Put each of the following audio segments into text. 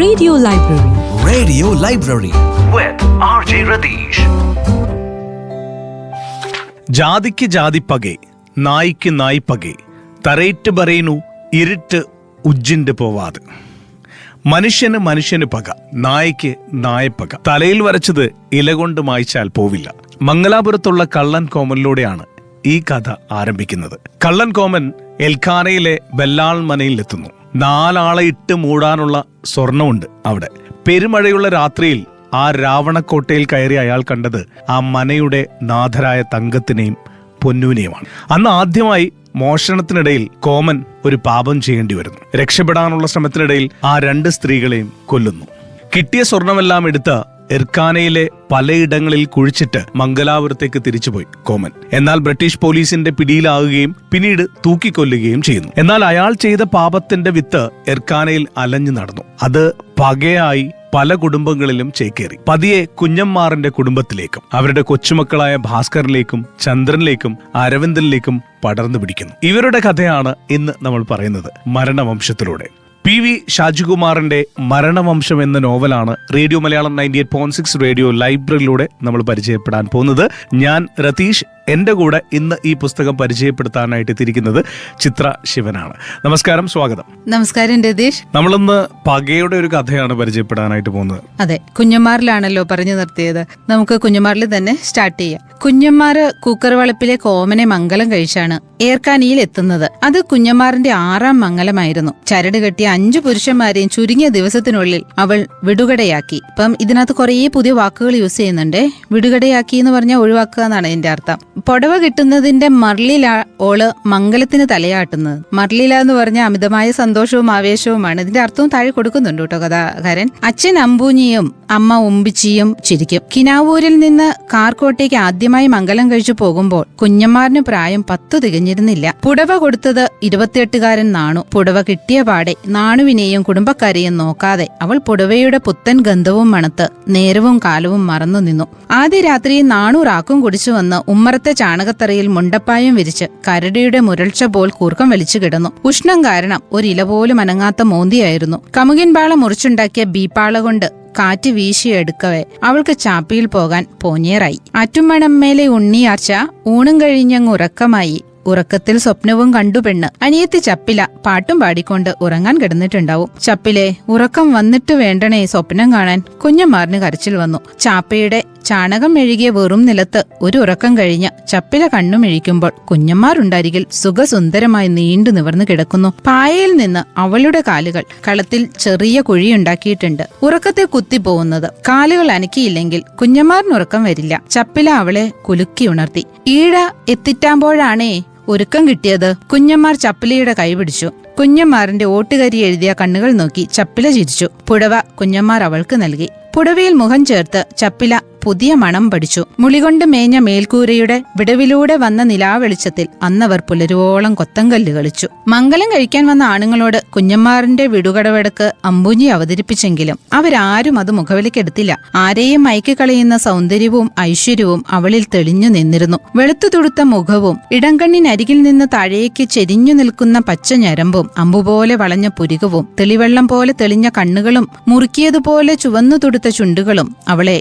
Radio Library. Radio Library. With RJ Radish. ജാതിക്ക് ജാതിപ്പകെ നായിക്ക് നായിപ്പകെ തറേറ്റ് പറയണു ഇരുട്ട് ഉജ്ജിന്റെ പോവാത്. മനുഷ്യന് മനുഷ്യന് പക നായയ്ക്ക് നായപ്പക തലയിൽ വരച്ചത് ഇല കൊണ്ട് മായ്ച്ചാൽ പോവില്ല. മംഗലാപുരത്തുള്ള കള്ളൻ കോമലിലൂടെയാണ് ഈ കഥ ആരംഭിക്കുന്നത്. കള്ളൻ കോമൻ എൽഖാനയിലെ ബെല്ലാൾ മനയിലെത്തുന്നു. നാലാളെ ഇട്ട് മൂടാനുള്ള സ്വർണമുണ്ട് അവിടെ. പെരുമഴയുള്ള രാത്രിയിൽ ആ രാവണക്കോട്ടയിൽ കയറി അയാൾ കണ്ടത് ആ മനയുടെ നാഥരായ തങ്കത്തിനെയും പൊന്നുവിനെയുമാണ് അന്ന് ആദ്യമായി മോഷണത്തിനിടയിൽ കോമൻ ഒരു പാപം ചെയ്യേണ്ടി വരുന്നു. രക്ഷപ്പെടാനുള്ള ശ്രമത്തിനിടയിൽ ആ രണ്ട് സ്ത്രീകളെയും കൊല്ലുന്നു. കിട്ടിയ സ്വർണമെല്ലാം എടുത്ത് എർക്കാനയിലെ പലയിടങ്ങളിൽ കുഴിച്ചിട്ട് മംഗലാപുരത്തേക്ക് തിരിച്ചുപോയി കോമൻ. എന്നാൽ ബ്രിട്ടീഷ് പോലീസിന്റെ പിടിയിലാകുകയും പിന്നീട് തൂക്കിക്കൊല്ലുകയും ചെയ്യുന്നു. എന്നാൽ അയാൾ ചെയ്ത പാപത്തിന്റെ വിത്ത് എർക്കാനയിൽ അലഞ്ഞു നടന്നു. അത് പകയായി പല കുടുംബങ്ങളിലും ചേക്കേറി. പതിയെ കുഞ്ഞമ്മാറിന്റെ കുടുംബത്തിലേക്കും അവരുടെ കൊച്ചുമക്കളായ ഭാസ്കറിലേക്കും ചന്ദ്രനിലേക്കും അരവിന്ദനിലേക്കും പടർന്നു പിടിക്കുന്നു. ഇവരുടെ കഥയാണ് ഇന്ന് നമ്മൾ പറയുന്നത് മരണവംശത്തിലൂടെ. പി വി ഷാജികുമാറിന്റെ മരണവംശം എന്ന നോവലാണ് radio Malayalam ninety eight point six radio ലൈബ്രറിയിലൂടെ നമ്മൾ പരിചയപ്പെടാൻ പോകുന്നത്. ഞാൻ രതീഷ് എന്റെ കൂടെ ഇന്ന് ഈ പുസ്തകം പരിചയപ്പെടുത്താനായിട്ട് എത്തിയിരിക്കുന്നത് ചിത്ര ശിവനാണ്. നമസ്കാരം സ്വാഗതം. നമസ്കാരം രതീഷ്. നമ്മളിന്ന് പകയുടെ ഒരു കഥയാണ് പരിചയപ്പെടാനായിട്ട് പോകുന്നത്. അതെ കുഞ്ഞന്മാരിലാണല്ലോ പറഞ്ഞു നിർത്തിയത്. നമുക്ക് കുഞ്ഞന്മാരിൽ തന്നെ സ്റ്റാർട്ട് ചെയ്യാം. കുഞ്ഞന്മാർ കൂക്കർ വളപ്പിലെ കോമനെ മംഗലം കഴിച്ചാണ് ഏർക്കാനിയിൽ എത്തുന്നത്. അത് കുഞ്ഞന്മാറിന്റെ ആറാം മംഗലമായിരുന്നു. ചരട് കെട്ടിയ അഞ്ചു പുരുഷന്മാരെയും ചുരുങ്ങിയ ദിവസത്തിനുള്ളിൽ അവൾ വിടുകടയാക്കി. ഇപ്പം ഇതിനകത്ത് കുറേ പുതിയ വാക്കുകൾ യൂസ് ചെയ്യുന്നുണ്ട്. വിടുകടയാക്കി എന്ന് പറഞ്ഞാൽ ഒഴിവാക്കുക എന്നാണ് എന്റെ അർത്ഥം. പുടവ കിട്ടുന്നതിന്റെ മർലില ഓൾ മംഗലത്തിന് തലയാട്ടുന്നത്. മർലില എന്ന് പറഞ്ഞ അമിതമായ സന്തോഷവും ആവേശവുമാണ്. ഇതിന്റെ അർത്ഥവും താഴെ കൊടുക്കുന്നുണ്ട് കേട്ടോ കഥാകാരൻ. അച്ഛൻ അമ്പൂഞ്ഞിയും അമ്മ ഉമ്പിച്ചിയും ചിരിക്കും. കിനാവൂരിൽ നിന്ന് കാർക്കോട്ടേക്ക് ആദ്യമായി മംഗലം കഴിച്ചു പോകുമ്പോൾ കുഞ്ഞന്മാരിന് പ്രായം പത്തു തികഞ്ഞിരുന്നില്ല. പുടവ കൊടുത്തത് ഇരുപത്തിയെട്ടുകാരൻ നാണു. പുടവ കിട്ടിയ പാടെ നാണുവിനെയും കുടുംബക്കാരെയും നോക്കാതെ അവൾ പുടവയുടെ പുത്തൻ ഗന്ധവും മണത്ത് നേരവും കാലവും മറന്നു നിന്നു. ആദ്യ രാത്രി നാണു റാക്കും കുടിച്ചു വന്ന് ഉമ്മറത്തെ ചാണകത്തറയിൽ മുണ്ടപ്പായം വിരിച്ച് കരടിയുടെ മുരൾച്ച പോൽ കൂർക്കം വലിച്ചു കിടന്നു. ഉഷ്ണം കാരണം ഒരില പോലും അനങ്ങാത്ത മോന്തിയായിരുന്നു. കമുകിൻ പാള മുറിച്ചുണ്ടാക്കിയ ബീപ്പാള കൊണ്ട് കാറ്റ് വീശിയെടുക്കവേ അവൾക്ക് ചാപ്പിയിൽ പോകാൻ പോഞ്ഞേറായി മേലെ ഉണ്ണിയാർച്ച ഊണും കഴിഞ്ഞങ്ങ് ഉറക്കമായി ഉറക്കത്തിൽ സ്വപ്നവും കണ്ടു പെണ്ണ്. അനിയത്തി ചപ്പില പാട്ടും പാടിക്കൊണ്ട് ഉറങ്ങാൻ കിടന്നിട്ടുണ്ടാവും. ചപ്പിലെ ഉറക്കം വന്നിട്ട് വേണ്ടണേ സ്വപ്നം കാണാൻ കുഞ്ഞന്മാറിന് കരച്ചിൽ വന്നു. ചാപ്പയുടെ ചാണകം മെഴുകിയ വെറും നിലത്ത് ഒരു ഉറക്കം കഴിഞ്ഞ് ചപ്പില കണ്ണുമിഴിക്കുമ്പോൾ കുഞ്ഞന്മാരുണ്ടരികിൽ സുഖസുന്ദരമായി നീണ്ടു നിവർന്നു കിടക്കുന്നു. പായയിൽ നിന്ന് അവളുടെ കാലുകൾ കളത്തിൽ ചെറിയ കുഴിയുണ്ടാക്കിയിട്ടുണ്ട്. ഉറക്കത്തെ കുത്തിപ്പോകുന്നത് കാലുകൾ അനക്കിയില്ലെങ്കിൽ കുഞ്ഞന്മാരിനുറക്കം വരില്ല. ചപ്പില അവളെ കുലുക്കി ഉണർത്തി. ഈഴ എത്തിറ്റാമ്പോഴാണേ ഒരുക്കം കിട്ടിയത് കുഞ്ഞമ്മാർ ചപ്പിലയുടെ കൈപിടിച്ചു കുഞ്ഞമ്മാറിന്റെ ഓട്ടുകരി എഴുതിയ കണ്ണുകൾ നോക്കി ചപ്പില ചിരിച്ചു. പുടവ കുഞ്ഞമ്മാർ അവൾക്ക് നൽകി. പുടവയിൽ മുഖം ചേർത്ത് ചപ്പില പുതിയ മണം പഠിച്ചു. മുളികൊണ്ട് മേഞ്ഞ മേൽക്കൂരയുടെ വിടവിലൂടെ വന്ന നിലാവെളിച്ചത്തിൽ അന്നവർ പുലരുവോളം കൊത്തങ്കല്ല് കളിച്ചു. മംഗലം കഴിക്കാൻ വന്ന ആണുങ്ങളോട് കുഞ്ഞമ്മാറിന്റെ വിടുകടവെടുക്ക് അമ്പുഞ്ഞി അവതരിപ്പിച്ചെങ്കിലും അവരാരും അത് മുഖവിലക്കെടുത്തില്ല ആരെയും മയക്കിക്കളയുന്ന സൗന്ദര്യവും ഐശ്വര്യവും അവളിൽ തെളിഞ്ഞു നിന്നിരുന്നു. വെളുത്തു തുടുത്ത മുഖവും ഇടംകണ്ണിനരികിൽ നിന്ന് താഴേക്ക് ചെരിഞ്ഞു നിൽക്കുന്ന പച്ച ഞരമ്പും അമ്പുപോലെ വളഞ്ഞ പുരികവും തെളിവെള്ളം പോലെ തെളിഞ്ഞ കണ്ണുകളും മുറുക്കിയതുപോലെ ചുവന്നു തുടുത്ത ചുണ്ടുകളും അവളെ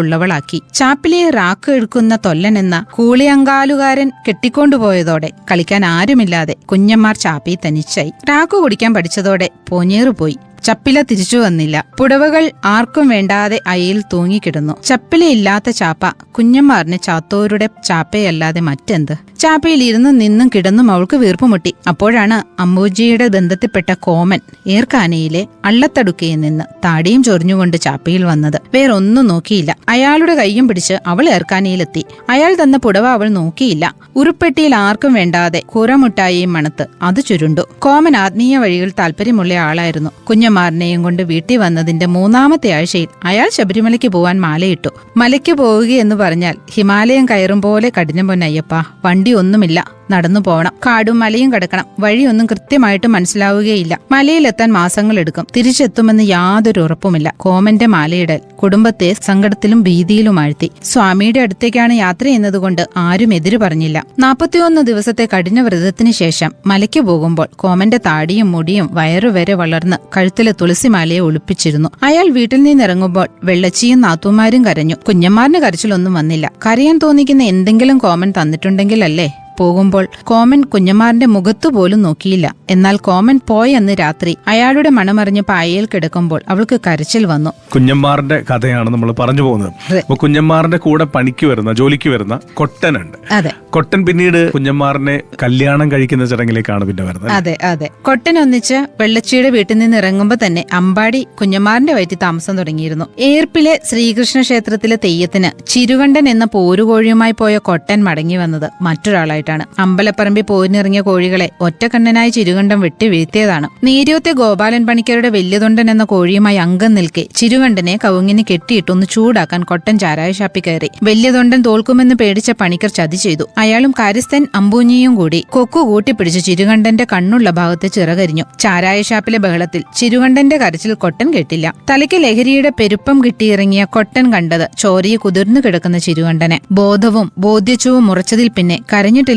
ഏഴഴകുള്ളവളാക്കി ചാപ്പിലെ റാക്ക് എടുക്കുന്ന തൊല്ലനെന്ന കൂളിയങ്കാലുകാരൻ കെട്ടിക്കൊണ്ടുപോയതോടെ കളിക്കാൻ ആരുമില്ലാതെ കുഞ്ഞന്മാർ ചാപ്പി തനിച്ചായി റാക്ക് കുടിക്കാൻ പഠിച്ചതോടെ പോഞ്ഞേറുപോയി. ചപ്പില തിരിച്ചു വന്നില്ല. പുടവകൾ ആർക്കും വേണ്ടാതെ അയയിൽ തൂങ്ങിക്കിടന്നു. ചപ്പിലയില്ലാത്ത ചാപ്പ കുഞ്ഞന്മാറിന് ചാത്തോരുടെ ചാപ്പയല്ലാതെ മറ്റെന്ത്? ചാപ്പയിൽ ഇരുന്നും നിന്നും കിടന്നും അവൾക്ക് വീർപ്പുമുട്ടി അപ്പോഴാണ് അമ്പൂജിയുടെ ബന്ധത്തിൽപ്പെട്ട കോമൻ ഏർക്കാനയിലെ അള്ളത്തടുക്കയിൽ നിന്ന് താടിയും ചൊറിഞ്ഞുകൊണ്ട് ചാപ്പയിൽ വന്നത്. വേറൊന്നും നോക്കിയില്ല. അയാളുടെ കൈയും പിടിച്ച് അവൾ ഏർക്കാനയിലെത്തി. അയാൾ തന്ന പുടവ അവൾ നോക്കിയില്ല. ഉരുപ്പെട്ടിയിൽ ആർക്കും വേണ്ടാതെ കൂറമുട്ടായിയും മണത്ത് അത് ചുരുണ്ടു. കോമൻ ആത്മീയ വഴികൾ താല്പര്യമുള്ള ആളായിരുന്നു കുഞ്ഞമാറിനെയും കൊണ്ട് വീട്ടിൽ വന്നതിന്റെ മൂന്നാമത്തെ ആഴ്ചയിൽ അയാൾ ശബരിമലയ്ക്ക് പോവാൻ മാലയിട്ടു. മലയ്ക്ക് പോവുകയെന്ന് പറഞ്ഞാൽ ഹിമാലയം കയറും പോലെ കഠിനം പൊന്നയ്യപ്പ. വണ്ടി ഒന്നുമില്ല. നടന്നു പോകണം. കാടും മലയും കിടക്കണം. വഴിയൊന്നും കൃത്യമായിട്ട് മനസ്സിലാവുകയില്ല. മലയിലെത്താൻ മാസങ്ങൾ എടുക്കും. തിരിച്ചെത്തുമെന്ന് യാതൊരു ഉറപ്പുമില്ല. കോമന്റെ മാലയിടൽ കുടുംബത്തെ സങ്കടത്തിലും ഭീതിയിലും ആഴ്ത്തി. സ്വാമിയുടെ അടുത്തേക്കാണ് യാത്ര ചെയ്യുന്നതുകൊണ്ട് ആരും എതിര് പറഞ്ഞില്ല. നാൽപ്പത്തിയൊന്ന് ദിവസത്തെ കഠിന വ്രതത്തിന് ശേഷം മലയ്ക്ക് പോകുമ്പോൾ കോമന്റെ താടിയും മുടിയും വയറുവരെ വളർന്ന് കഴുത്തിലെ തുളസിമാലയെ ഒളിപ്പിച്ചിരുന്നു. അയാൾ വീട്ടിൽ നിന്നിറങ്ങുമ്പോൾ വെള്ളച്ചിയും നാത്തുമാരും കരഞ്ഞു. കുഞ്ഞന്മാരിന് കരച്ചിലൊന്നും വന്നില്ല. കരയാൻ തോന്നിക്കുന്ന എന്തെങ്കിലും കോമൻ തന്നിട്ടുണ്ടെങ്കിലല്ലേ? പോകുമ്പോൾ കോമൻ കുഞ്ഞമാറിന്റെ മുഖത്തുപോലും നോക്കിയില്ല. എന്നാൽ കോമൻ പോയെന്ന് രാത്രി. അയാളുടെ മണമറിഞ്ഞ് പായയിൽ കിടക്കുമ്പോൾ അവൾക്ക് കരച്ചിൽ വന്നു. കുഞ്ഞമ്മാറിന്റെ കഥയാണ് നമ്മൾ പറഞ്ഞു പോകുന്നത്. അപ്പൊ കുഞ്ഞമ്മാറിന്റെ കൂടെ പണിക്ക് വരുന്ന ജോലിക്ക് വരുന്ന കൊട്ടനുണ്ട്. അതെ. കൊട്ടൻ പിന്നീട് കുഞ്ഞമ്മാറിനെ കല്യാണം കഴിക്കുന്ന ചടങ്ങിലേക്കാണ് പിന്നെ വരുന്നത്. അതെ അതെ. കൊട്ടൻ ഒന്നിച്ച് വെള്ളച്ചിയുടെ വീട്ടിൽ നിന്ന് ഇറങ്ങുമ്പോൾ തന്നെ അമ്പാടി കുഞ്ഞമ്മാറിന്റെ വയറ്റിൽ താമസം തുടങ്ങിയിരുന്നു. ഏർപ്പിലെ ശ്രീകൃഷ്ണ ക്ഷേത്രത്തിലെ തെയ്യത്തിന് ചിരുകണ്ഠൻ എന്ന പോരുകോഴിയുമായി പോയ കൊട്ടൻ മടങ്ങി വന്നത് മറ്റൊരാളായിട്ടാണ്. അമ്പലപ്പറമ്പിൽ പോരിനിറങ്ങിയ കോഴികളെ ഒറ്റക്കണ്ണനായി ചിരുകണ്ടം വെട്ടി വീഴ്ത്തിയതാണ്. നേരിയോത്തെ ഗോപാലൻ പണിക്കരുടെ വല്യതൊണ്ടൻ എന്ന കോഴിയുമായി അംഗം നിൽക്കെ ചിരുകണ്ഠനെ കവുങ്ങിന് കെട്ടിയിട്ടൊന്ന് ചൂടാക്കാൻ കൊട്ടൻ ചാരായ ഷാപ്പി കയറി. വല്യതൊണ്ടൻ തോൽക്കുമെന്ന് പേടിച്ച പണിക്കർ ചതി ചെയ്തു. അയാളും കാര്യസ്ഥൻ അമ്പൂഞ്ഞിയും കൂടി കൊക്കു കൂട്ടിപ്പിടിച്ച് ചിരുകണ്ഠന്റെ കണ്ണുള്ള ഭാഗത്ത് ചിറകരിഞ്ഞു. ചാരായ ഷാപ്പിലെ ബഹളത്തിൽ ചിരുകണ്ഠന്റെ കരച്ചിൽ കൊട്ടൻ കേട്ടില്ല. തലയ്ക്ക് ലഹരിയുടെ പെരുപ്പം കിട്ടിയിറങ്ങിയ കൊട്ടൻ കണ്ടത് ചോരയെ കുതിർന്നു കിടക്കുന്ന ചിരുകണ്ഠനെ ബോധവും ബോധ്യച്ചവും മുറച്ചതിൽ പിന്നെ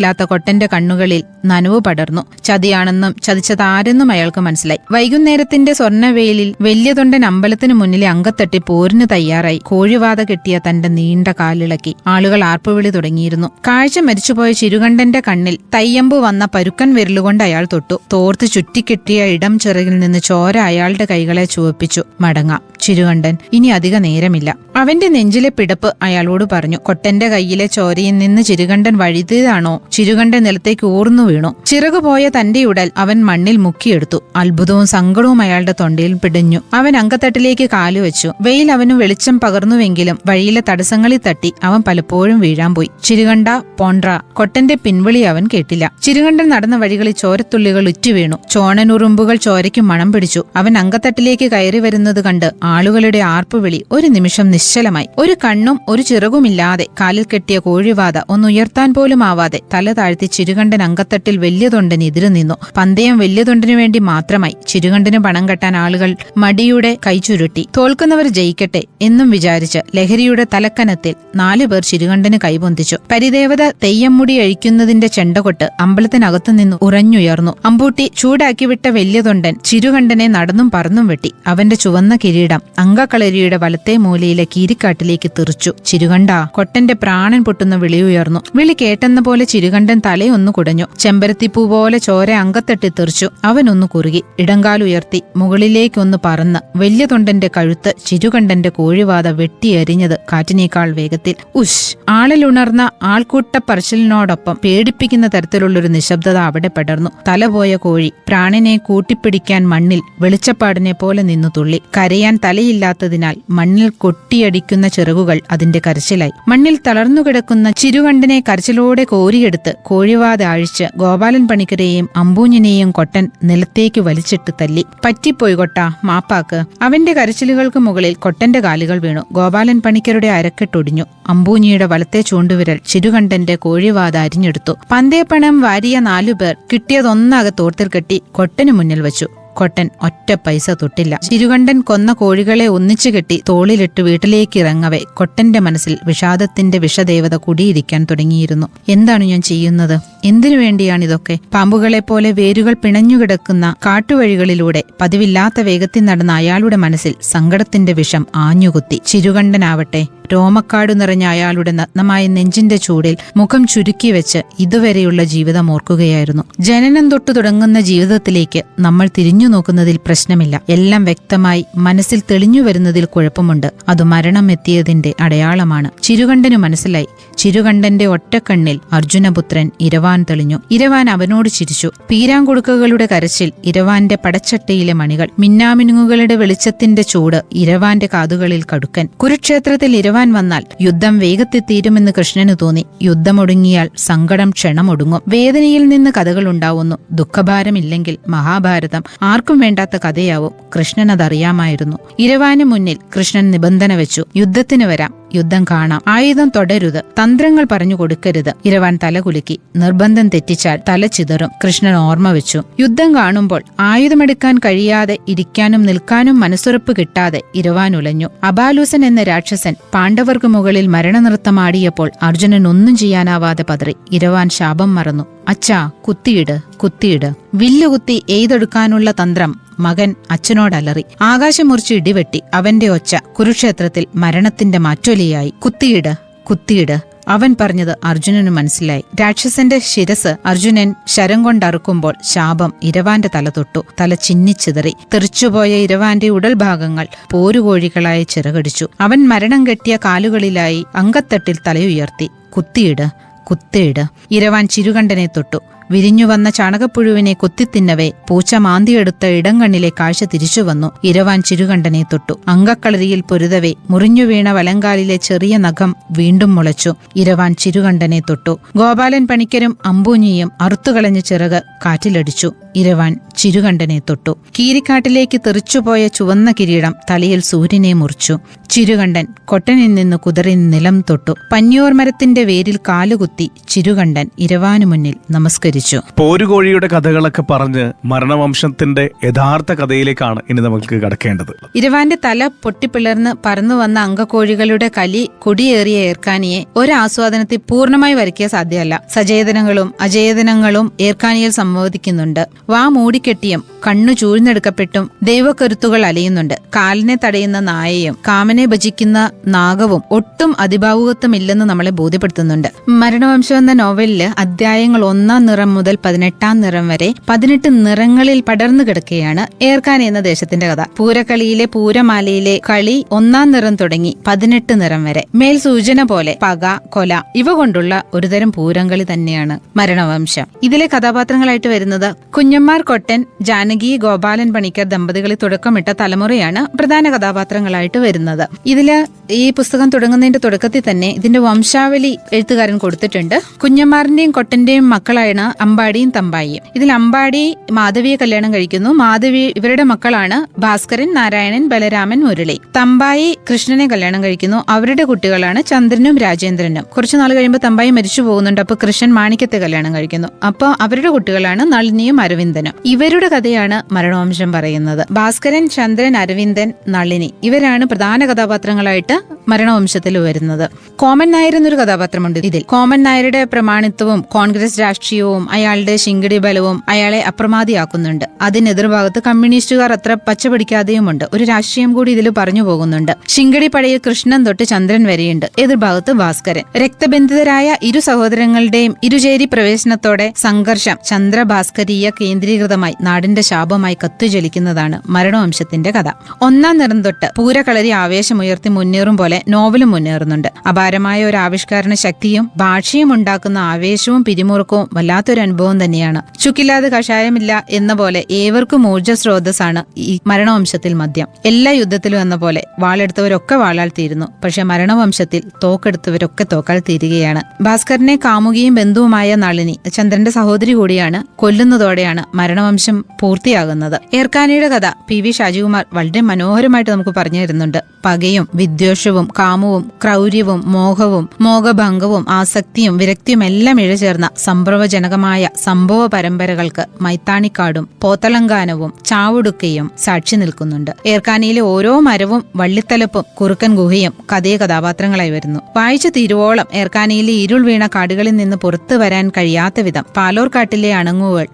കരഞ്ഞിട്ടില്ലാത്ത കൊട്ടന്റെ കണ്ണുകളിൽ നനവ് പടർന്നു. ചതിയാണെന്നും ചതിച്ചതാരെന്നും അയാൾക്ക് മനസ്സിലായി. വൈകുന്നേരത്തിന്റെ സ്വർണവേലിൽ വലിയതൊണ്ടൻ അമ്പലത്തിനു മുന്നിലെ അങ്കത്തട്ടി പോരിന് തയ്യാറായി. കോഴിവാത കെട്ടിയ തന്റെ നീണ്ട കാലിളക്കി. ആളുകൾ ആർപ്പുവിളി തുടങ്ങിയിരുന്നു. കാഴ്ച മരിച്ചുപോയ ചിരുകണ്ടന്റെ കണ്ണിൽ തയ്യമ്പ് വന്ന പരുക്കൻ വിരലുകൊണ്ട് അയാൾ തൊട്ടു. തോർത്ത് ചുറ്റിക്കെട്ടിയ ഇടം ചിറകിൽ നിന്ന് ചോര അയാളുടെ കൈകളെ ചുവപ്പിച്ചു. മടങ്ങാം. ചിരുകണ്ഠൻ. ഇനി അധിക നേരമില്ല. അവന്റെ നെഞ്ചിലെ പിടപ്പ് അയാളോട് പറഞ്ഞു കൊട്ടന്റെ കയ്യിലെ ചോരയിൽ നിന്ന് ചിരുകണ്ടൻ വഴുതിയതാണോ? ചിരുകണ്ടൻ നിലത്തേക്ക് ഊർന്നു വീണു. ചിറകു പോയ തന്റെ ഉടൽ അവൻ മണ്ണിൽ മുക്കിയെടുത്തു. അത്ഭുതവും സങ്കടവും അയാളുടെ തൊണ്ടയിൽ പിടിഞ്ഞു. അവൻ അങ്കത്തട്ടിലേക്ക് കാലുവെച്ചു വെയിൽ അവന് വെളിച്ചം പകർന്നുവെങ്കിലും വഴിയിലെ തടസ്സങ്ങളിൽ തട്ടി അവൻ പലപ്പോഴും വീഴാൻ പോയി. ചിരുകണ്ട പോണ്ട്ര കൊട്ടന്റെ പിൻവിളി അവൻ കേട്ടില്ല. ചിരുകണ്ടൻ നടന്ന വഴികളിൽ ചോരത്തുള്ളികൾ ഉറ്റുവീണു. ചോണനുറുമ്പുകൾ ചോരയ്ക്ക് മണം പിടിച്ചു. അവൻ അങ്കത്തട്ടിലേക്ക് കയറി വരുന്നത് കണ്ട് ആളുകളുടെ ആർപ്പുവിളി ഒരു നിമിഷം നിശ്ചലമായി. ഒരു കണ്ണും ഒരു ചിറകുമില്ലാതെ കാലിൽ കെട്ടിയ കോഴിവാത ഒന്നുയർത്താൻ പോലും ആവാതെ തല താഴ്ത്തി ചിരുകണ്ടൻ അങ്കത്തട്ടിൽ വല്യതൊണ്ടൻ എതിരു നിന്നു. പന്തയം വല്യതൊണ്ടിനു വേണ്ടി മാത്രമായി ചിരുകണ്ടിന് പണം കെട്ടാൻ ആളുകൾ മടിയുടെ കൈ ചുരുട്ടി. തോൽക്കുന്നവർ ജയിക്കട്ടെ എന്നും വിചാരിച്ച് ലഹരിയുടെ തലക്കനത്തിൽ നാലു പേർ ചിരുകണ്ടന് കൈപൊന്തിച്ചു പരിദേവത തെയ്യം മുടി അഴിക്കുന്നതിന്റെ ചെണ്ടകൊട്ട് അമ്പലത്തിനകത്തു നിന്ന് ഉറഞ്ഞുയർന്നു. അമ്പൂട്ടി ചൂടാക്കി വലിയതൊണ്ടൻ ചിരുകണ്ഠനെ നടന്നും പറന്നും വെട്ടി. അവന്റെ ചുവന്ന കിരീടം അങ്കക്കളരിയുടെ വലത്തെ മൂലയിലെ കീരിക്കാട്ടിലേക്ക് തെറിച്ചു. ചിരുകണ്ട കൊട്ടന്റെ പ്രാണൻ പൊട്ടുന്ന വിളി ഉയർന്നു. വിളി കേട്ടെന്ന പോലെ ചിരുകണ്ടൻ തലയൊന്നു കുടഞ്ഞു. ചെമ്പരത്തിപ്പൂ പോലെ ചോര അങ്കത്തട്ടി തെറിച്ചു. അവനൊന്നു കുറുകി. ഇടങ്കാലുയർത്തി മുകളിലേക്കൊന്ന് പറന്ന്. വലിയ തൊണ്ടന്റെ കഴുത്ത് ചിരുകണ്ടന്റെ കോഴിവാത വെട്ടിയെറിഞ്ഞത് കാറ്റിനേക്കാൾ വേഗത്തിൽ. ഉഷ്! ആളിലുണർന്ന ആൾക്കൂട്ട പറച്ചിലിനോടൊപ്പം പേടിപ്പിക്കുന്ന തരത്തിലുള്ളൊരു നിശബ്ദത അവിടെ പടർന്നു. തലപോയ കോഴി പ്രാണിനെ കൂട്ടിപ്പിടിക്കാൻ മണ്ണിൽ വെളിച്ചപ്പാടിനെ പോലെ നിന്നു തുള്ളി. കരയാൻ തലയില്ലാത്തതിനാൽ മണ്ണിൽ കൊട്ടിയടിക്കുന്ന ചിറകുകൾ അതിന്റെ കരച്ചിലായി. മണ്ണിൽ തളർന്നുകിടക്കുന്ന ചിരുകണ്ടനെ കരച്ചിലോടെ കോരിയെടുത്ത് കോഴിവാത അഴിച്ച് ഗോപാലൻ പണിക്കരെയും അമ്പൂഞ്ഞിനെയും കൊട്ടൻ നിലത്തേക്ക് വലിച്ചിട്ട് തല്ലി. പറ്റിപ്പോയി കൊട്ട മാപ്പാക്ക്. അവന്റെ കരച്ചിലുകൾക്ക് മുകളിൽ കൊട്ടന്റെ കാലുകൾ വീണു. ഗോപാലൻ പണിക്കരുടെ അരക്കെട്ടൊടിഞ്ഞു അമ്പൂഞ്ഞിയുടെ വലത്തെ ചൂണ്ടുവിരൽ ചിരുകണ്ടന്റെ കോഴിവാത അരിഞ്ഞെടുത്തു. പന്തേപ്പണം വാരിയ നാലുപേർ കിട്ടിയതൊന്നാകെ തോർത്തിൽ കെട്ടി കൊട്ടനു മുന്നിൽ വെച്ചു. കൊട്ടൻ ഒറ്റ പൈസ തൊട്ടില്ല. ചിരുകണ്ഠൻ കൊന്ന കോഴികളെ ഒന്നിച്ചു കെട്ടി തോളിലിട്ട് വീട്ടിലേക്ക് ഇറങ്ങവെ കൊട്ടന്റെ മനസ്സിൽ വിഷാദത്തിന്റെ വിഷദേവത കുടിയിരിക്കാൻ തുടങ്ങിയിരുന്നു. എന്താണ് ഞാൻ ചെയ്യുന്നത്? എന്തിനു വേണ്ടിയാണിതൊക്കെ? പാമ്പുകളെ പോലെ വേരുകൾ പിണഞ്ഞുകിടക്കുന്ന കാട്ടുവഴികളിലൂടെ പതിവില്ലാത്ത വേഗത്തിൽ നടന്ന അയാളുടെ മനസ്സിൽ സങ്കടത്തിന്റെ വിഷം ആഞ്ഞുകുത്തി. ചിരുകണ്ഠനാവട്ടെ രോമക്കാടു നിറഞ്ഞ അയാളുടെ നഗ്നമായ നെഞ്ചിന്റെ ചൂടിൽ മുഖം ചുരുക്കി വെച്ച് ഇതുവരെയുള്ള ജീവിതം ഓർക്കുകയായിരുന്നു. ജനനം തൊട്ടു തുടങ്ങുന്ന ജീവിതത്തിലേക്ക് നമ്മൾ തിരിഞ്ഞു നോക്കുന്നതിൽ പ്രശ്നമില്ല. എല്ലാം വ്യക്തമായി മനസ്സിൽ തെളിഞ്ഞു വരുന്നതിൽ കുഴപ്പമുണ്ട്. അത് മരണം എത്തിയതിന്റെ അടയാളമാണ്. ചിരുകണ്ഠനു മനസ്സിലായി. ചിരുകണ്ഠന്റെ ഒറ്റക്കണ്ണിൽ അർജുനപുത്രൻ ഇരവാൻ തെളിഞ്ഞു. ഇരവാൻ അവനോട് ചിരിച്ചു. പീരാങ്കുടുക്കുകളുടെ കരച്ചിൽ ഇരവാന്റെ പടച്ചട്ടയിലെ മണികൾ മിന്നാമിനുങ്ങുകളുടെ വെളിച്ചത്തിന്റെ ചൂട് ഇരവാന്റെ കാതുകളിൽ കടുക്കൻ. കുരുക്ഷേത്രത്തിൽ ഇരവാൻ വന്നാൽ യുദ്ധം വേഗത്തിൽ തീരുമെന്ന് കൃഷ്ണന് തോന്നി. യുദ്ധമൊടുങ്ങിയാൽ സങ്കടം ക്ഷണമൊടുങ്ങും. വേദനയിൽ നിന്ന് കഥകളുണ്ടാവുന്നു ദുഃഖഭാരമില്ലെങ്കിൽ മഹാഭാരതം ആർക്കും വേണ്ടാത്ത കഥയാവും. കൃഷ്ണൻ അതറിയാമായിരുന്നു ഇരവാന് മുന്നിൽ കൃഷ്ണൻ നിബന്ധന വെച്ചു. യുദ്ധത്തിന് വരാം. യുദ്ധം കാണാം. ആയുധം തുടരുത്. തന്ത്രങ്ങൾ പറഞ്ഞു കൊടുക്കരുത്. ഇരവാൻ തലകുലുക്കി നിർബന്ധം തെറ്റിച്ചാൽ തല ചിതറും. കൃഷ്ണൻ ഓർമ്മ വെച്ചു. യുദ്ധം കാണുമ്പോൾ ആയുധമെടുക്കാൻ കഴിയാതെ ഇരിക്കാനും നിൽക്കാനും മനസ്സുറപ്പ് കിട്ടാതെ ഇരവാൻ ഉലഞ്ഞു. അബാലൂസൻ എന്ന രാക്ഷസൻ പാണ്ഡവർക്ക് മുകളിൽ മരണനൃത്തമാടിയപ്പോൾ അർജുനൻ ഒന്നും ചെയ്യാനാവാതെ പതറി. ഇരവാൻ ശാപം മറന്നു. അച്ഛാ കുത്തിയിട്. കുത്തിയിട്. വില്ലുകുത്തി എയ്തെടുക്കാനുള്ള തന്ത്രം മകൻ അച്ഛനോടലറി. ആകാശം മുറിച്ച് ഇടിവെട്ടി അവന്റെ ഒച്ച കുരുക്ഷേത്രത്തിൽ മരണത്തിന്റെ മാറ്റൊലിയായി. കുത്തിയിട് കുത്തിയിട്. അവൻ പറഞ്ഞത് അർജുനന് മനസ്സിലായി. രാക്ഷസന്റെ ശിരസ് അർജുനൻ ശരം കൊണ്ടറുക്കുമ്പോൾ ശാപം ഇരവാന്റെ തല തൊട്ടു. തല ചിന്നിച്ചിതറി തെറിച്ചുപോയ ഇരവാന്റെ ഉടൽഭാഗങ്ങൾ പോരുകോഴികളായി ചിറകടിച്ചു. അവൻ മരണം കെട്ടിയ കാലുകളിലായി അങ്കത്തട്ടിൽ തലയുയർത്തി. കുത്തിയിട് കുത്തിയിട്. ഇരവാൻ ചിരുകണ്ഠനെ തൊട്ടു. വിരിഞ്ഞുവന്ന ചാണകപ്പുഴുവിനെ കൊത്തിത്തിന്നവേ പൂച്ച മാന്തിയെടുത്ത ഇടങ്കണ്ണിലെ കാഴ്ച തിരിച്ചുവന്നു. ഇരവാൻ ചിരുകണ്ടനെ തൊട്ടു. അങ്കക്കളരിയിൽ പൊരുതവേ മുറിഞ്ഞുവീണ വലങ്കാലിലെ ചെറിയ നഖം വീണ്ടും മുളച്ചു. ഇരവാൻ ചിരുകണ്ടനെ തൊട്ടു. ഗോപാലൻ പണിക്കരും അമ്പൂഞ്ഞിയും അറുത്തുകളഞ്ഞ ചിറക് കാറ്റിലടിച്ചു. ഇരവാൻ ചിരുകണ്ഠനെ തൊട്ടു. കീരിക്കാട്ടിലേക്ക് തെറിച്ചുപോയ ചുവന്ന കിരീടം തലയിൽ സൂര്യനെ മുറിച്ചു. ചിരുകണ്ഠൻ കൊട്ടനിൽ നിന്ന് കുതിറി നിലം തൊട്ടു. പന്നിയോർ മരത്തിന്റെ വേരിൽ കാലുകുത്തി ചിരുകണ്ഠൻ ഇരവാനു മുന്നിൽ നമസ്കരിച്ചു. പോരുകോഴിയുടെ കഥകളൊക്കെ പറഞ്ഞ് മരണവംശത്തിന്റെ യഥാർത്ഥ കഥയിലേക്കാണ് ഇനി നമുക്ക് കടക്കേണ്ടത്. ഇരവാന്റെ തല പൊട്ടിപ്പിളർന്ന് പറന്നു വന്ന അങ്കക്കോഴികളുടെ കലി കൊടിയേറിയ ഏർക്കാനിയെ ഒരാസ്വാദനത്തിൽ പൂർണമായി വരയ്ക്കാൻ സാധ്യമല്ല. സചേതനങ്ങളും അചേതനങ്ങളും ഏർക്കാനിയിൽ സംവദിക്കുന്നുണ്ട് വാ മൂടിക്കെട്ടിയും കണ്ണു ചൂഴ്ന്നെടുക്കപ്പെട്ടും ദൈവക്കരുത്തുകൾ അലയുന്നുണ്ട്. കാലിനെ തടയുന്ന നായയും കാമനെ ഭജിക്കുന്ന നാഗവും ഒട്ടും അതിഭാവുകത്വമില്ലെന്ന് നമ്മളെ ബോധ്യപ്പെടുത്തുന്നുണ്ട്. മരണവംശം എന്ന നോവലിൽ അധ്യായങ്ങൾ ഒന്നാം നിറം മുതൽ പതിനെട്ടാം നിറം വരെ പതിനെട്ട് നിറങ്ങളിൽ പടർന്നു കിടക്കുകയാണ് ഏർക്കാൻ എന്ന ദേശത്തിന്റെ കഥ. പൂരക്കളിയിലെ പൂരമാലയിലെ കളി ഒന്നാം നിറം തുടങ്ങി പതിനെട്ട് നിറം വരെ. മേൽ സൂചന പോലെ പക കൊല ഇവ കൊണ്ടുള്ള ഒരുതരം പൂരംകളി തന്നെയാണ് മരണവംശം. ഇതിലെ കഥാപാത്രങ്ങളായിട്ട് വരുന്നത് കുഞ്ഞമ്മാർ കൊട്ടൻ ജാനകി ഗോപാലൻ പണിക്കർ ദമ്പതികളിൽ തുടക്കമിട്ട തലമുറയാണ് പ്രധാന കഥാപാത്രങ്ങളായിട്ട് വരുന്നത്. ഇതിൽ ഈ പുസ്തകം തുടങ്ങുന്നതിന്റെ തുടക്കത്തിൽ തന്നെ ഇതിന്റെ വംശാവലി എഴുത്തുകാരൻ കൊടുത്തിട്ടുണ്ട്. കുഞ്ഞമ്മാറിന്റെയും കൊട്ടന്റെയും മക്കളാണ് അമ്പാടിയും തമ്പായിയും. ഇതിൽ അമ്പാടി മാധവിയെ കല്യാണം കഴിക്കുന്നു. മാധവി ഇവരുടെ മക്കളാണ് ഭാസ്കരൻ നാരായണൻ ബലരാമൻ മുരളി. തമ്പായി കൃഷ്ണനെ കല്യാണം കഴിക്കുന്നു. അവരുടെ കുട്ടികളാണ് ചന്ദ്രനും രാജേന്ദ്രനും. കുറച്ചു നാൾ കഴിയുമ്പോൾ തമ്പായി മരിച്ചു പോകുന്നുണ്ട്. അപ്പൊ കൃഷ്ണൻ മാണിക്യത്തെ കല്യാണം കഴിക്കുന്നു. അപ്പൊ അവരുടെ കുട്ടികളാണ് നളിനിയും അരവിന്ദനും. ഇവരുടെ കഥയാണ് മരണവംശം പറയുന്നത്. ഭാസ്കരൻ ചന്ദ്രൻ അരവിന്ദൻ നളിനി ഇവരാണ് പ്രധാന കഥാപാത്രങ്ങളായിട്ട് മരണവംശത്തിൽ വരുന്നത് കോമൻ നായർ എന്നൊരു കഥാപാത്രമുണ്ട് ഇതിൽ. കോമൻ നായരുടെ പ്രമാണിത്വവും കോൺഗ്രസ് രാഷ്ട്രീയവും അയാളുടെ ശിങ്കിടി ബലവും അയാളെ അപ്രമാദിയാക്കുന്നുണ്ട്. അതിന് എതിർഭാഗത്ത് കമ്മ്യൂണിസ്റ്റുകാർ അത്ര പച്ചപിടിക്കാതെയുമുണ്ട് ഒരു രാഷ്ട്രീയം കൂടി ഇതിൽ പറഞ്ഞു പോകുന്നുണ്ട്. ശിങ്കടി പഴയ കൃഷ്ണൻ തൊട്ട് ചന്ദ്രൻ വരെയുണ്ട്. എതിർഭാഗത്ത് ഭാസ്കരൻ. രക്തബന്ധിതരായ ഇരു സഹോദരങ്ങളുടെയും ഇരുചേരി പ്രവേശനത്തോടെ സംഘർഷം. ചന്ദ്രഭാസ്കരീയ കേന്ദ്രീകൃതമായി നാടിന്റെ ശാപമായി കത്തുജ്വലിക്കുന്നതാണ് മരണവംശത്തിന്റെ കഥ. ഒന്നാം നിറം തൊട്ട് പൂരകളരി ആവേശമുയർത്തി മുന്നേറും പോലെ നോവലും മുന്നേറുന്നുണ്ട്. അപാരമായ ഒരു ആവിഷ്കാരണ ശക്തിയും ഭാഷയും ഉണ്ടാക്കുന്ന ആവേശവും പിരിമുറുക്കവും വല്ലാത്തൊരു അനുഭവം തന്നെയാണ്. ചുക്കില്ലാതെ കഷായമില്ല എന്ന പോലെ ഏവർക്കും ഊർജ സ്രോതസ്സാണ് ഈ മരണവംശത്തിൽ മദ്യം. എല്ലാ യുദ്ധത്തിലും എന്ന പോലെ വാളെടുത്തവരൊക്കെ വാളാൽ തീരുന്നു. പക്ഷെ മരണവംശത്തിൽ തോക്കെടുത്തവരൊക്കെ തോക്കാൽ തീരുകയാണ്. ഭാസ്കരനെ കാമുകിയും ബന്ധുവുമായ നളിനി ചന്ദ്രന്റെ സഹോദരി കൂടിയാണ് കൊല്ലുന്നതോടെയാണ് മരണവംശം പൂർത്തിയാകുന്നത്. ഏർക്കാനയുടെ കഥ പി വി ഷാജികുമാർ വളരെ മനോഹരമായിട്ട് നമുക്ക് പറഞ്ഞു തരുന്നുണ്ട്. പകയും വിദ്വേഷവും കാമവും ക്രൗര്യവും മോഹവും മോഹഭംഗവും ആസക്തിയും വിരക്തിയും എല്ലാം ഇഴചേർന്ന സംഭവജനകമായ സംഭവ പരമ്പരകൾക്ക് മൈത്താണിക്കാടും പോത്തളങ്കാനവും ചാവുടുക്കയും സാക്ഷി നിൽക്കുന്നുണ്ട്. ഏർക്കാനയിലെ ഓരോ മരവും വള്ളിത്തലപ്പും കുറുക്കൻ ഗുഹയും കഥയെ കഥാപാത്രങ്ങളായി വരുന്നു. വായിച്ചു തിരുവോളം ഏർക്കാനയിലെ ഇരുൾ വീണ കാടുകളിൽ നിന്ന് പുറത്തു വരാൻ കഴിയാത്ത വിധം പാലോർക്കാട്ടിലെ അണങ്ങുകൾ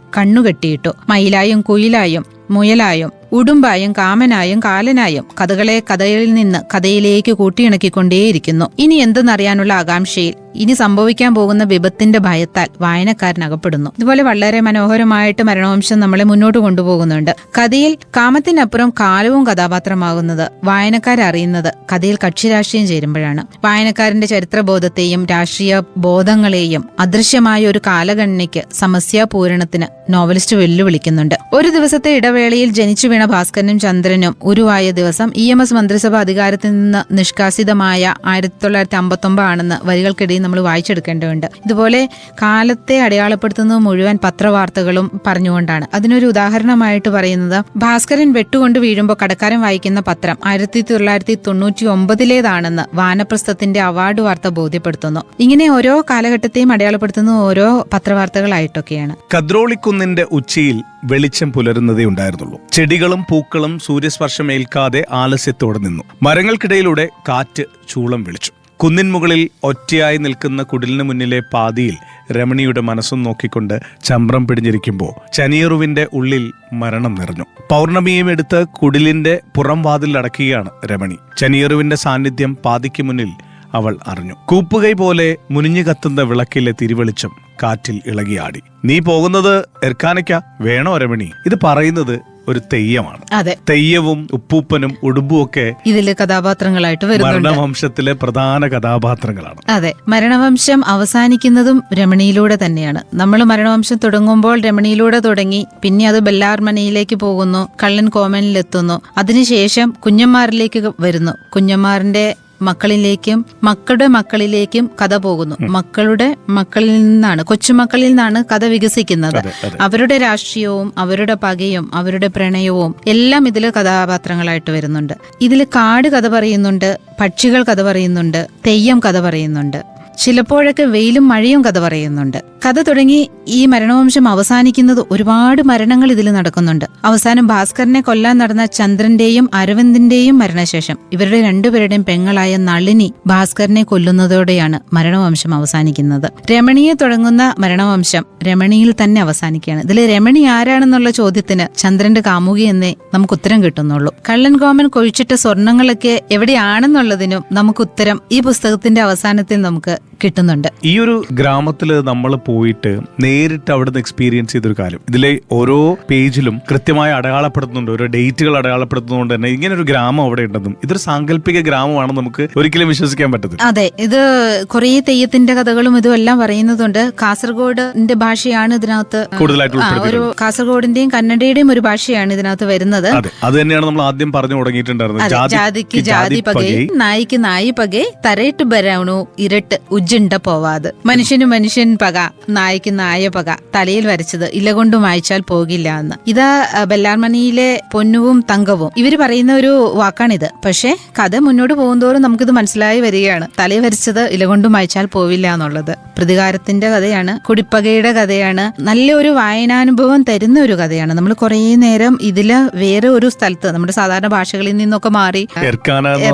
കണ്ണുകെട്ടിയിട്ടു മയിലായും കുയിലായും മുയലായും ഉടുമ്പായും കാമനായും കാലനായും കഥകളെ കഥയിൽ നിന്ന് കഥയിലേക്ക് കൂട്ടിയിണക്കിക്കൊണ്ടേയിരിക്കുന്നു. ഇനി എന്തെന്നറിയാനുള്ള ആകാംക്ഷയിൽ ഇനി സംഭവിക്കാൻ പോകുന്ന വിപത്തിന്റെ ഭയത്താൽ വായനക്കാരൻ അകപ്പെടുന്നു ഇതുപോലെ വളരെ മനോഹരമായിട്ട് മരണവംശം നമ്മളെ മുന്നോട്ട് കൊണ്ടുപോകുന്നുണ്ട്. കഥയിൽ കാമത്തിനപ്പുറം കാലവും കഥാപാത്രമാകുന്നത് വായനക്കാരറിയുന്നത് കഥയിൽ കക്ഷിരാഷ്ട്രീയം ചേരുമ്പോഴാണ്. വായനക്കാരന്റെ ചരിത്രബോധത്തെയും രാഷ്ട്രീയ ബോധങ്ങളെയും അദൃശ്യമായ ഒരു കാലഗണനയ്ക്ക് സമസ്യാപൂരണത്തിന് നോവലിസ്റ്റ് വെല്ലുവിളിക്കുന്നുണ്ട്. ഒരു ദിവസത്തെ ഇടവേളയിൽ ജനിച്ചു വീണ ഭാസ്കരനും ചന്ദ്രനും ഉരുവായ ദിവസം ഇ എം എസ് മന്ത്രിസഭ അധികാരത്തിൽ നിന്ന് നിഷ്കാസിതമായ ആയിരത്തി തൊള്ളായിരത്തി അമ്പത്തൊമ്പത് ആണെന്ന് വരികൾക്കിടയിൽ നമ്മൾ വായിച്ചെടുക്കേണ്ടതുണ്ട്. ഇതുപോലെ കാലത്തെ അടയാളപ്പെടുത്തുന്നത് മുഴുവൻ പത്രവാർത്തകളും പറഞ്ഞുകൊണ്ടാണ്. അതിനൊരു ഉദാഹരണമായിട്ട് പറയുന്നത് ഭാസ്കരൻ വെട്ടുകൊണ്ട് വീഴുമ്പോൾ കടക്കാരൻ വായിക്കുന്ന പത്രം ആയിരത്തി തൊള്ളായിരത്തി തൊണ്ണൂറ്റി ഒമ്പതിലേതാണെന്ന് വാനപ്രസ്ഥത്തിന്റെ അവാർഡ് വാർത്ത ബോധ്യപ്പെടുത്തുന്നു. ഇങ്ങനെ ഓരോ കാലഘട്ടത്തെയും അടയാളപ്പെടുത്തുന്ന ഓരോ പത്രവാർത്തകളായിട്ടൊക്കെയാണ്. കദ്രോളിക്കുന്നിന്റെ ഉച്ചയിൽ വെളിച്ചം പുലരുന്നതേ ഉണ്ടായിരുന്നുള്ളൂ. ചെടികളും പൂക്കളും സൂര്യസ്പർശം ഏൽക്കാതെ ആലസ്യത്തോടെ നിന്നു. മരങ്ങൾക്കിടയിലൂടെ കാറ്റ് ചൂളം വിളിച്ചു. കുന്നിൻ മുകളിൽ ഒറ്റയായി നിൽക്കുന്ന കുടിലിന് മുന്നിലെ പാതിയിൽ രമണിയുടെ മനസ്സും നോക്കിക്കൊണ്ട് ചമ്പ്രം പിടിഞ്ഞിരിക്കുമ്പോൾ ചനിയറുവിന്റെ ഉള്ളിൽ മരണം നിറഞ്ഞു. പൗർണമിയും എടുത്ത് കുടിലിന്റെ പുറം വാതിൽ അടക്കുകയാണ് രമണി. ചനിയറുവിന്റെ സാന്നിധ്യം പാതിക്ക് മുന്നിൽ അവൾ അറിഞ്ഞു. കൂപ്പുകൈ പോലെ മുനിഞ്ഞു കത്തുന്ന വിളക്കിലെ തിരുവെളിച്ചം കാറ്റിൽ ഇളകിയാടി. നീ പോകുന്നത് എർക്കാനയ്ക്ക? വേണോ രമണി? ഇത് പറയുന്നത് ഒരു തെയ്യമാണ്. അതെ. തെയ്യവും ഉപ്പൂപ്പനും ഉടുമ്പും ഒക്കെ ഇതിലെ കഥാപാത്രങ്ങളായിട്ട് വരുന്നുണ്ട്. മരണവംശത്തിലെ പ്രധാന കഥാപാത്രങ്ങളാണ്. അതെ. മരണവംശം അവസാനിക്കുന്നതും രമണിയിലൂടെ തന്നെയാണ്. നമ്മൾ മരണവംശം തുടങ്ങുമ്പോൾ രമണിയിലൂടെ തുടങ്ങി പിന്നെ അത് ബെല്ലാർമണിയിലേക്ക് പോകുന്നു കള്ളൻ കോമനിലെത്തുന്നു. അതിനുശേഷം കുഞ്ഞന്മാരിലേക്ക് വരുന്നു. കുഞ്ഞന്മാറിന്റെ മക്കളിലേക്കും മക്കളുടെ മക്കളിലേക്കും കഥ പോകുന്നു. മക്കളുടെ മക്കളിൽ നിന്നാണ് കൊച്ചുമക്കളിൽ നിന്നാണ് കഥ വികസിക്കുന്നത്. അവരുടെ രാഷ്ട്രീയവും അവരുടെ പകയും അവരുടെ പ്രണയവും എല്ലാം ഇതിൽ കഥാപാത്രങ്ങളായിട്ട് വരുന്നുണ്ട്. ഇതിൽ കാട് കഥ പറയുന്നുണ്ട് പക്ഷികൾ കഥ പറയുന്നുണ്ട് തെയ്യം കഥ പറയുന്നുണ്ട്. ചിലപ്പോഴൊക്കെ വെയിലും മഴയും കഥ പറയുന്നുണ്ട്. കഥ തുടങ്ങി ഈ മരണവംശം അവസാനിക്കുന്നത് ഒരുപാട് മരണങ്ങൾ ഇതിൽ നടക്കുന്നുണ്ട്. അവസാനം ഭാസ്കരനെ കൊല്ലാൻ നടന്ന ചന്ദ്രന്റെയും അരവിന്ദിന്റെയും മരണശേഷം ഇവരുടെ രണ്ടുപേരുടെയും പെങ്ങളായ നളിനി ഭാസ്കരനെ കൊല്ലുന്നതോടെയാണ് മരണവംശം അവസാനിക്കുന്നത്. രമണിയെ തുടങ്ങുന്ന മരണവംശം രമണിയിൽ തന്നെ അവസാനിക്കുകയാണ്. ഇതിൽ രമണി ആരാണെന്നുള്ള ചോദ്യത്തിന് ചന്ദ്രന്റെ കാമുകി എന്നേ നമുക്ക് ഉത്തരം കിട്ടുന്നുള്ളൂ. കള്ളൻ കോമൻ കൊഴിച്ചിട്ട സ്വർണങ്ങളൊക്കെ എവിടെയാണെന്നുള്ളതിനും നമുക്ക് ഉത്തരം ഈ പുസ്തകത്തിന്റെ അവസാനത്തിൽ നമുക്ക് കിട്ടുന്നുണ്ട്. ഈ ഒരു ഗ്രാമത്തിൽ നമ്മൾ പോയിട്ട് നേരിട്ട് അവിടുന്ന് എക്സ്പീരിയൻസ് ചെയ്തൊരു കാലം ഇതിലെ ഓരോ പേജിലും കൃത്യമായി അടയാളപ്പെടുത്തുന്നുണ്ട്. ഓരോ ഡേറ്റുകൾ അടയാളപ്പെടുത്തുന്നതുകൊണ്ട് തന്നെ. ഇങ്ങനെ ഒരു ഗ്രാമം അവിടെ ഉണ്ടെന്നും ഇതൊരു സാങ്കല്പിക ഗ്രാമമാണെന്ന് നമുക്ക് ഒരിക്കലും വിശ്വസിക്കാൻ പറ്റത്തില്ല. അതെ ഇത് കുറേ തെയ്യത്തിന്റെ കഥകളും ഇതും എല്ലാം പറയുന്നതുണ്ട്. കാസർഗോഡിന്റെ ഭാഷയാണ് ഇതിനകത്ത് ഒരു കാസർഗോഡിന്റെയും കന്നഡയുടെയും ഒരു ഭാഷയാണ് ഇതിനകത്ത് വരുന്നത്. അതെ തന്നെയാണ് നമ്മൾ ആദ്യം പറഞ്ഞു തുടങ്ങിയിട്ടുണ്ടായിരുന്നത്. ജാതിക്ക് ജാതി പകേ നായിക്ക് നായി പകേ തരയിട്ട് ബരാണു ഇരട്ട് ഉജ്ജുണ്ട പോവാത്. മനുഷ്യന് മനുഷ്യൻ പക. നായിക്ക് നായ പക തലയിൽ വരച്ചത് ഇല കൊണ്ട് മായ്ച്ചാൽ പോകില്ല എന്ന്. ഇത് ബെല്ലാർമണിയിലെ പൊന്നുവും തങ്കവും. ഇവർ പറയുന്ന ഒരു വാക്കാണിത്. പക്ഷെ കഥ മുന്നോട്ട് പോകുന്തോറും നമുക്കിത് മനസ്സിലായി വരികയാണ്. തലയിൽ വരച്ചത് ഇല കൊണ്ട് മായ്ച്ചാൽ പോവില്ല എന്നുള്ളത്. പ്രതികാരത്തിന്റെ കഥയാണ് കുടിപ്പകയുടെ കഥയാണ് നല്ലൊരു വായനാനുഭവം തരുന്ന ഒരു കഥയാണ്. നമ്മൾ കുറേ നേരം ഇതിൽ വേറെ ഒരു സ്ഥലത്ത് നമ്മുടെ സാധാരണ ഭാഷകളിൽ നിന്നൊക്കെ മാറി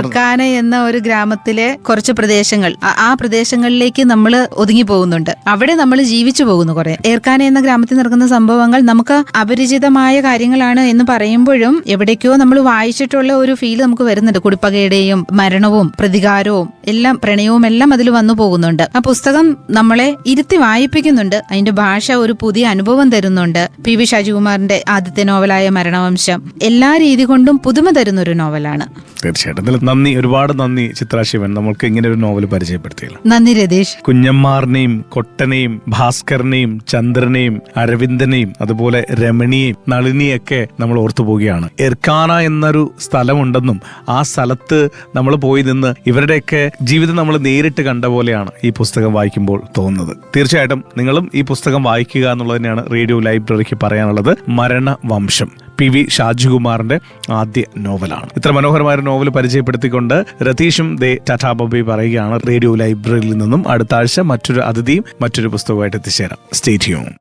എർക്കാന എന്ന് ഒരു ഗ്രാമത്തിലെ കുറച്ച് പ്രദേശങ്ങൾ ആ- ആ പ്രദേശങ്ങളിലേക്ക് നമ്മൾ ഒതുങ്ങി പോകുന്നുണ്ട്. അവിടെ നമ്മൾ ജീവിച്ചു പോകുന്നു കുറെ. ഏർക്കാന എന്ന ഗ്രാമത്തിൽ നടക്കുന്ന സംഭവങ്ങൾ നമുക്ക് അപരിചിതമായ കാര്യങ്ങളാണ് എന്ന് പറയുമ്പോഴും എവിടേക്കോ നമ്മൾ വായിച്ചിട്ടുള്ള ഒരു ഫീൽ നമുക്ക് വരുന്നുണ്ട്. കുടിപ്പകയുടെയും മരണവും പ്രതികാരവും എല്ലാം പ്രണയവും എല്ലാം അതിൽ വന്നു പോകുന്നുണ്ട്. ആ പുസ്തകം നമ്മളെ ഇരുത്തി വായിപ്പിക്കുന്നുണ്ട്. അതിന്റെ ഭാഷ ഒരു പുതിയ അനുഭവം തരുന്നുണ്ട്. പി വി ഷാജികുമാറിന്റെ ആദ്യത്തെ നോവലായ മരണവംശം എല്ലാ രീതി കൊണ്ടും പുതുമ തരുന്ന ഒരു നോവലാണ്. തീർച്ചയായിട്ടും. നന്ദി ഒരുപാട് നന്ദി ചിത്രാശിവൻ. നമുക്ക് നമ്മൾക്ക് ഇങ്ങനെ ഒരു നോവൽ പരിചയപ്പെടുത്തിയില്ല നന്ദി രതീഷ്. കുഞ്ഞന്മാറിനെയും കൊട്ടനെയും ഭാസ്കരനെയും ചന്ദ്രനെയും അരവിന്ദനെയും അതുപോലെ രമണിയെയും നളിനിയൊക്കെ നമ്മൾ ഓർത്തു പോവുകയാണ്. എർക്കാന എന്നൊരു സ്ഥലമുണ്ടെന്നും ആ സ്ഥലത്ത് നമ്മൾ പോയി നിന്ന് ഇവരുടെയൊക്കെ ജീവിതം നമ്മൾ നേരിട്ട് കണ്ട പോലെയാണ് ഈ പുസ്തകം വായിക്കുമ്പോൾ തോന്നുന്നത്. തീർച്ചയായിട്ടും നിങ്ങളും ഈ പുസ്തകം വായിക്കുക എന്നുള്ളത് തന്നെയാണ് റേഡിയോ ലൈബ്രറിക്ക് പറയാനുള്ളത്. മരണവംശം. പി വി ഷാജികുമാറിന്റെ ആദ്യ നോവലാണ്. ഇത്ര മനോഹരമായ നോവൽ പരിചയപ്പെടുത്തിക്കൊണ്ട് രതീഷും ദേ ടാറ്റാ പറയുകയാണ്. റേഡിയോ ലൈബ്രറിയിൽ നിന്നും അടുത്ത ആഴ്ച മറ്റൊരു അതിഥിയും മറ്റൊരു പുസ്തകമായിട്ട് എത്തിച്ചേരാം. സ്റ്റേറ്റ് യൂൺ